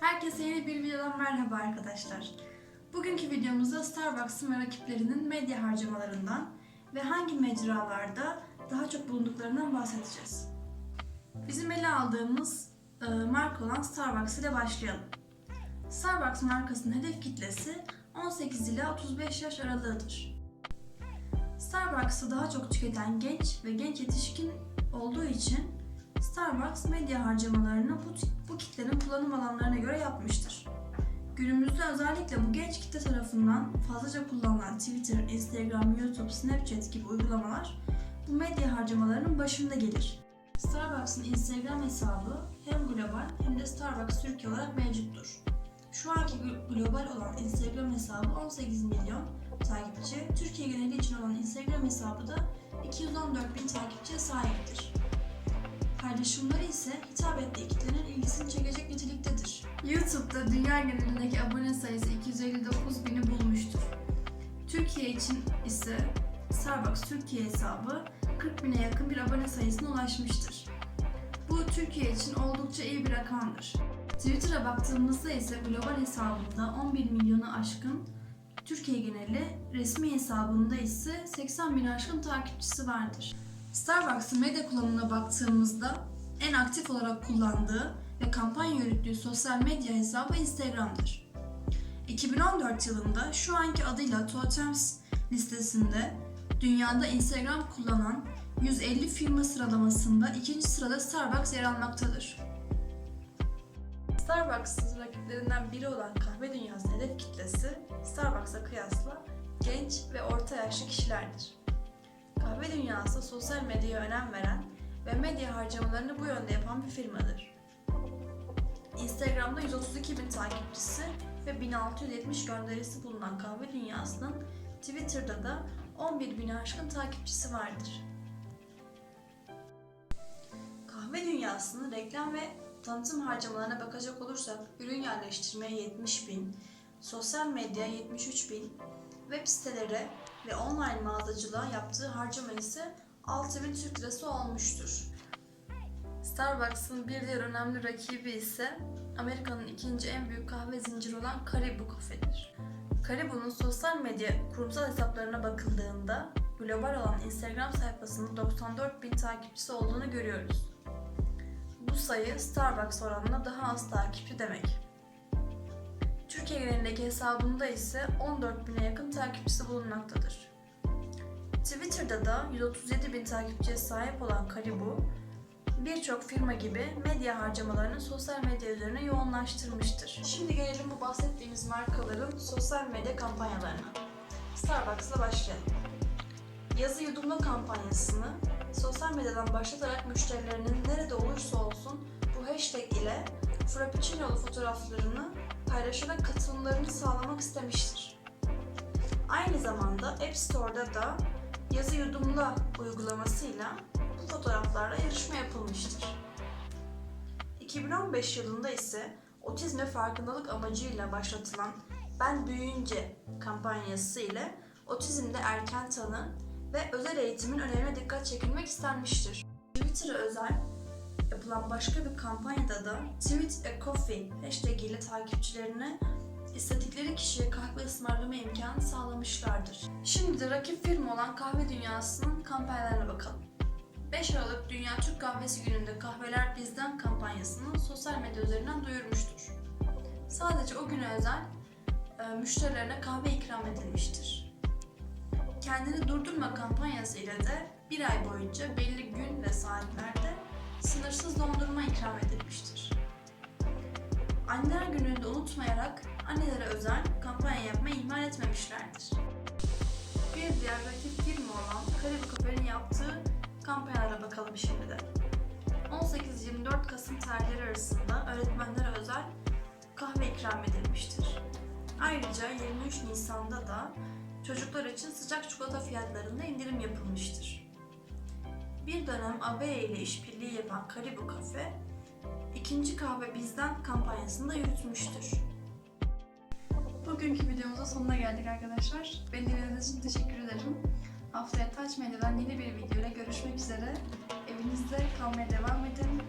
Herkese yeni bir videodan merhaba arkadaşlar. Bugünkü videomuzda Starbucks'ın ve rakiplerinin medya harcamalarından ve hangi mecralarda daha çok bulunduklarından bahsedeceğiz. Bizim ele aldığımız e, marka olan Starbucks ile başlayalım. Starbucks markasının hedef kitlesi 18 ila 35 yaş aralığıdır. Starbucks'ı daha çok tüketen genç ve genç yetişkin olduğu için Starbucks medya harcamalarını bu, bu kitlenin kullanım alanlarına göre yapmıştır. Günümüzde özellikle bu genç kitle tarafından fazlaca kullanılan Twitter, Instagram, YouTube, Snapchat gibi uygulamalar bu medya harcamalarının başında gelir. Starbucks'ın Instagram hesabı hem global hem de Starbucks Türkiye olarak mevcuttur. Şu anki gl- global olan Instagram hesabı 18 milyon takipçi, Türkiye geneli için olan Instagram hesabı da 214 bin takipçiye sahiptir. Paylaşımları ise hitap ettiği kitlenin ilgisini çekecek niteliktedir. YouTube'da dünya genelindeki abone sayısı 259 bini bulmuştur. Türkiye için ise Starbucks Türkiye hesabı 40 bine yakın bir abone sayısına ulaşmıştır. Bu Türkiye için oldukça iyi bir rakamdır. Twitter'a baktığımızda ise global hesabında 11 milyonu aşkın, Türkiye geneli resmi hesabında ise 80 bin aşkın takipçisi vardır. Starbucks'ın medya kullanımına baktığımızda en aktif olarak kullandığı ve kampanya yürüttüğü sosyal medya hesabı Instagram'dır. 2014 yılında şu anki adıyla Totems listesinde dünyada Instagram kullanan 150 firma sıralamasında ikinci sırada Starbucks yer almaktadır. Starbucks'ın rakiplerinden biri olan kahve dünyasının hedef kitlesi Starbucks'a kıyasla genç ve orta yaşlı kişilerdir. Kahve dünyası sosyal medyaya önem veren ve medya harcamalarını bu yönde yapan bir firmadır. Instagram'da 132 bin takipçisi ve 1670 gönderisi bulunan kahve dünyasının Twitter'da da 11 bin aşkın takipçisi vardır. Kahve dünyasının reklam ve tanıtım harcamalarına bakacak olursak ürün yerleştirmeye 70 bin, sosyal medya 73 bin, web sitelere ve online mağazacılığa yaptığı harcama ise 6000 Türk Lirası olmuştur. Starbucks'ın bir diğer önemli rakibi ise Amerika'nın ikinci en büyük kahve zinciri olan Caribou Cafe'dir. Caribou'nun sosyal medya kurumsal hesaplarına bakıldığında global olan Instagram sayfasının 94 bin takipçisi olduğunu görüyoruz. Bu sayı Starbucks oranına daha az takipçi demek. Türkiye genelindeki hesabında ise 14 bine yakın takipçisi bulunmaktadır. Twitter'da da 137 bin takipçiye sahip olan Caribou, birçok firma gibi medya harcamalarını sosyal medya üzerine yoğunlaştırmıştır. Şimdi gelelim bu bahsettiğimiz markaların sosyal medya kampanyalarına. Starbucks'la başlayalım. Yazı yudumla kampanyasını sosyal medyadan başlatarak müşterilerinin nerede olursa olsun bu hashtag ile Frappuccino'lu fotoğraflarını paylaşarak katılımlarını sağlamak istemiştir. Aynı zamanda App Store'da da yazı yudumla uygulamasıyla bu fotoğraflarla yarışma yapılmıştır. 2015 yılında ise otizme farkındalık amacıyla başlatılan Ben Büyüyünce kampanyası ile otizmde erken tanı ve özel eğitimin önemine dikkat çekilmek istenmiştir. Twitter'a özel yapılan başka bir kampanyada da Tweet a Coffee hashtag ile takipçilerine istedikleri kişiye kahve ısmarlama imkanı sağlamışlardır. Şimdi de rakip firma olan kahve dünyasının kampanyalarına bakalım. 5 Aralık Dünya Türk Kahvesi Günü'nde Kahveler Bizden kampanyasını sosyal medya üzerinden duyurmuştur. Sadece o güne özel e, müşterilerine kahve ikram edilmiştir. Kendini durdurma kampanyası ile de bir ay boyunca belli gün ve saatlerde sınırsız dondurma ikram edilmiştir. Anneler gününde unutmayarak annelere özel kampanya yapmayı ihmal etmemişlerdir. Bir diğer rakip firma olan Caribou Cafe'nin yaptığı kampanyalara bakalım şimdi de. 18-24 Kasım tarihleri arasında öğretmenlere özel kahve ikram edilmiştir. Ayrıca 23 Nisan'da da çocuklar için sıcak çikolata fiyatlarında indirim yapılmıştır. Dönem AB ile işbirliği yapan Caribou Cafe, ikinci kahve bizden kampanyasını da yürütmüştür. Bugünkü videomuzun sonuna geldik arkadaşlar. Beni dinlediğiniz için teşekkür ederim. Haftaya Taç Medya'dan yeni bir videoyla görüşmek üzere. Evinizde kalmaya devam edin.